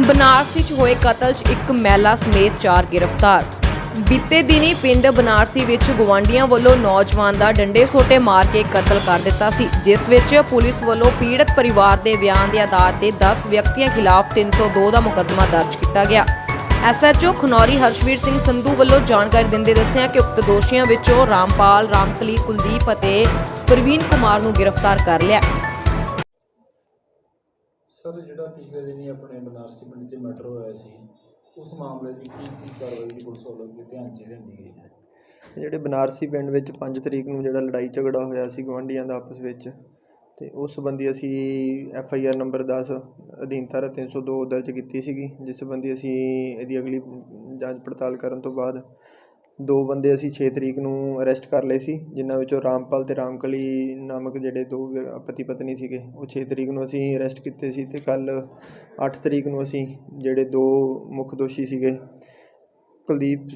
ਬਨਾਰਸੀ 'ਚ ਹੋਏ ਕਤਲ 'ਚ ਇੱਕ ਮਹਿਲਾ ਸਮੇਤ ਚਾਰ ਗ੍ਰਿਫਤਾਰ। ਬੀਤੇ ਦਿਨੀ ਪਿੰਡ ਬਨਾਰਸੀ ਵਿੱਚ ਗਵਾਂਡੀਆਂ ਵੱਲੋਂ ਨੌਜਵਾਨ ਦਾ ਡੰਡੇ ਸੋਟੇ ਮਾਰ ਕੇ ਕਤਲ ਕਰ ਦਿੱਤਾ ਸੀ, ਜਿਸ ਵਿੱਚ ਪੁਲਿਸ ਵੱਲੋਂ ਪੀੜਤ ਪਰਿਵਾਰ ਦੇ ਬਿਆਨ ਦੇ ਆਧਾਰ ਤੇ 10 ਵਿਅਕਤੀਆਂ ਖਿਲਾਫ 302 ਦਾ ਮੁਕੱਦਮਾ ਦਰਜ ਕੀਤਾ ਗਿਆ। ਐਸਐਚਓ ਖਨੌਰੀ ਹਰਸ਼ਵੀਰ ਸਿੰਘ ਸੰਧੂ ਵੱਲੋਂ ਜਾਣਕਾਰੀ ਦਿੰਦੇ ਦੱਸਿਆ ਕਿ ਉਕਤ ਦੋਸ਼ੀਆਂ ਵਿੱਚੋਂ ਰਾਮਪਾਲ, ਰਾਮਕਲੀ, ਕੁਲਦੀਪ ਅਤੇ ਪ੍ਰਵੀਨ ਕੁਮਾਰ ਨੂੰ ਗ੍ਰਿਫਤਾਰ ਕਰ ਲਿਆ। ਸਰ, ਜਿਹੜਾ ਪਿਛਲੇ ਦਿਨੀ ਆਪਣੇ ਬਨਾਰਸੀ ਪਿੰਡ 'ਚ ਮਰਡਰ ਹੋਇਆ ਸੀ, ਉਸ ਮਾਮਲੇ ਦੀ ਕੀ ਕੀ ਕਾਰਵਾਈ ਦੀ ਪੁਲਿਸ ਵੱਲੋਂ ਅੱਗੇ ਧਿਆਨ 'ਚ ਲਿਆਂਦੀ ਗਈ ਹੈ? ਜਿਹੜੇ ਬਨਾਰਸੀ ਪਿੰਡ ਵਿੱਚ 5 ਤਰੀਕ ਨੂੰ ਜਿਹੜਾ ਲੜਾਈ ਝਗੜਾ ਹੋਇਆ ਸੀ ਗੁਆਂਢੀਆਂ ਦਾ ਆਪਸ ਵਿੱਚ, ਤੇ ਉਸ ਸੰਬੰਧੀ ਅਸੀਂ ਐਫ ਆਈ ਆਰ ਨੰਬਰ 10 ਅਧੀਨ ਧਾਰਾ 302 ਦਰਜ ਕੀਤੀ ਸੀਗੀ, ਜਿਸ ਸੰਬੰਧੀ ਅਸੀਂ ਇਹਦੀ ਅਗਲੀ ਜਾਂਚ ਪੜਤਾਲ ਕਰਨ ਤੋਂ ਬਾਅਦ ਦੋ ਬੰਦੇ ਅਸੀਂ ਛੇ ਤਰੀਕ ਨੂੰ ਅਰੈਸਟ ਕਰ ਲਏ ਸੀ, ਜਿਨ੍ਹਾਂ ਵਿੱਚੋਂ ਰਾਮਪਾਲ ਤੇ ਰਾਮਕਲੀ ਨਾਮਕ ਜਿਹੜੇ ਦੋ ਪਤੀ ਪਤਨੀ ਸੀਗੇ, ਉਹ ਛੇ ਤਰੀਕ ਨੂੰ ਅਸੀਂ ਅਰੈਸਟ ਕੀਤੇ ਸੀ ਅਤੇ ਕੱਲ੍ਹ ਅੱਠ ਤਰੀਕ ਨੂੰ ਅਸੀਂ ਜਿਹੜੇ ਦੋ ਮੁੱਖ ਦੋਸ਼ੀ ਸੀਗੇ, ਕੁਲਦੀਪ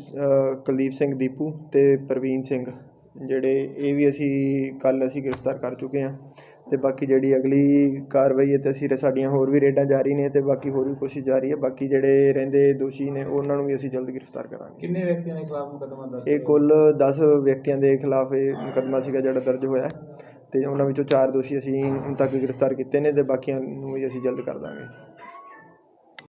ਕੁਲਦੀਪ ਸਿੰਘ ਦੀਪੂ ਅਤੇ ਪ੍ਰਵੀਨ ਸਿੰਘ, ਜਿਹੜੇ ਇਹ ਵੀ ਅਸੀਂ ਕੱਲ੍ਹ ਅਸੀਂ ਗ੍ਰਿਫਤਾਰ ਕਰ ਚੁੱਕੇ ਹਾਂ। ਤੇ ਬਾਕੀ ਜਿਹੜੀ ਅਗਲੀ ਕਾਰਵਾਈ ਹੈ ਤੇ ਅਸੀਂ ਸਾਡੀਆਂ ਹੋਰ ਵੀ ਰੇਡਾਂ ਜਾਰੀ ਨੇ ਤੇ ਬਾਕੀ ਹੋਰ ਵੀ ਕੋਸ਼ਿਸ਼ ਜਾਰੀ ਹੈ ਬਾਕੀ ਜਿਹੜੇ ਰਹਿੰਦੇ ਦੋਸ਼ੀ ਨੇ ਉਹਨਾਂ ਨੂੰ ਵੀ ਅਸੀਂ ਜਲਦ ਗ੍ਰਿਫਤਾਰ ਕਰਾਂਗੇ। ਕਿੰਨੇ ਵਿਅਕਤੀਆਂ ਦੇ ਖਿਲਾਫ ਮੁਕੱਦਮਾ ਦਰਜ ਇਹ ਕੁੱਲ 10 ਵਿਅਕਤੀਆਂ ਦੇ ਖਿਲਾਫ ਇਹ ਮੁਕੱਦਮਾ ਸੀਗਾ ਜਿਹੜਾ ਦਰਜ ਹੋਇਆ ਹੈ ਤੇ ਉਹਨਾਂ ਵਿੱਚੋਂ ਚਾਰ ਦੋਸ਼ੀ ਅਸੀਂ ਹੁਣ ਤੱਕ ਗ੍ਰਿਫਤਾਰ ਕੀਤੇ ਨੇ ਤੇ ਬਾਕੀਆਂ ਨੂੰ ਵੀ ਅਸੀਂ ਜਲਦ ਕਰ ਦਾਂਗੇ।